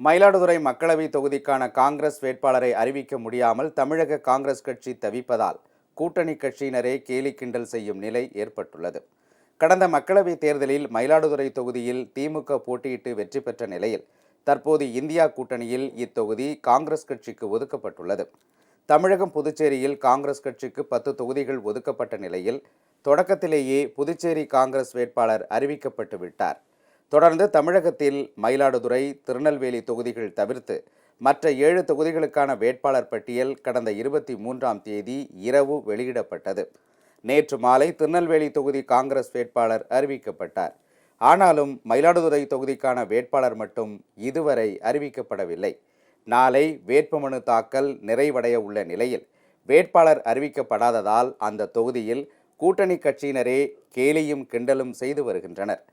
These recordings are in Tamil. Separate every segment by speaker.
Speaker 1: மயிலாடுதுறை மக்களவை தொகுதிக்கான காங்கிரஸ் வேட்பாளரை அறிவிக்க முடியாமல் தமிழக காங்கிரஸ் கட்சி தவிப்பதால் கூட்டணி கட்சியினரே கேலி கிண்டல் செய்யும் நிலை ஏற்பட்டுள்ளது. கடந்த மக்களவைத் தேர்தலில் மயிலாடுதுறை தொகுதியில் திமுக போட்டியிட்டு வெற்றி பெற்ற நிலையில் தற்போது இந்தியா கூட்டணியில் இத்தொகுதி காங்கிரஸ் கட்சிக்கு ஒதுக்கப்பட்டுள்ளது. தமிழகம் புதுச்சேரியில் காங்கிரஸ் கட்சிக்கு பத்து தொகுதிகள் ஒதுக்கப்பட்ட நிலையில் தொடக்கத்திலேயே புதுச்சேரி காங்கிரஸ் வேட்பாளர் அறிவிக்கப்பட்டு விட்டார். தொடர்ந்து தமிழகத்தில் மயிலாடுதுறை திருநெல்வேலி தொகுதிகள் தவிர்த்து மற்ற ஏழு தொகுதிகளுக்கான வேட்பாளர் பட்டியல் கடந்த இருபத்தி மூன்றாம் தேதி இரவு வெளியிடப்பட்டது. நேற்று மாலை திருநெல்வேலி தொகுதி காங்கிரஸ் வேட்பாளர் அறிவிக்கப்பட்டார். ஆனாலும் மயிலாடுதுறை தொகுதிக்கான வேட்பாளர் மட்டும் இதுவரை அறிவிக்கப்படவில்லை. நாளை வேட்புமனு தாக்கல் நிறைவடைய உள்ள நிலையில் வேட்பாளர் அறிவிக்கப்படாததால் அந்த தொகுதியில் கூட்டணி கட்சியினரே கேலியும் கிண்டலும் செய்து வருகின்றனர்.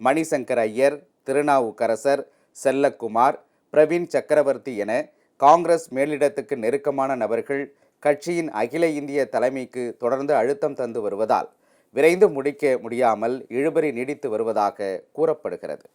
Speaker 1: மணிசங்கர் ஐயர் திருநாவுக்கரசர் செல்லக்குமார் பிரவீன் சக்கரவர்த்தி என காங்கிரஸ் மேலிடத்துக்கு நெருக்கமான நபர்கள் கட்சியின் அகில இந்திய தலைமைக்கு தொடர்ந்து அழுத்தம் தந்து வருவதால் விரைந்து முடிக்க முடியாமல் இழுபறி நீடித்து வருவதாக கூறப்படுகிறது.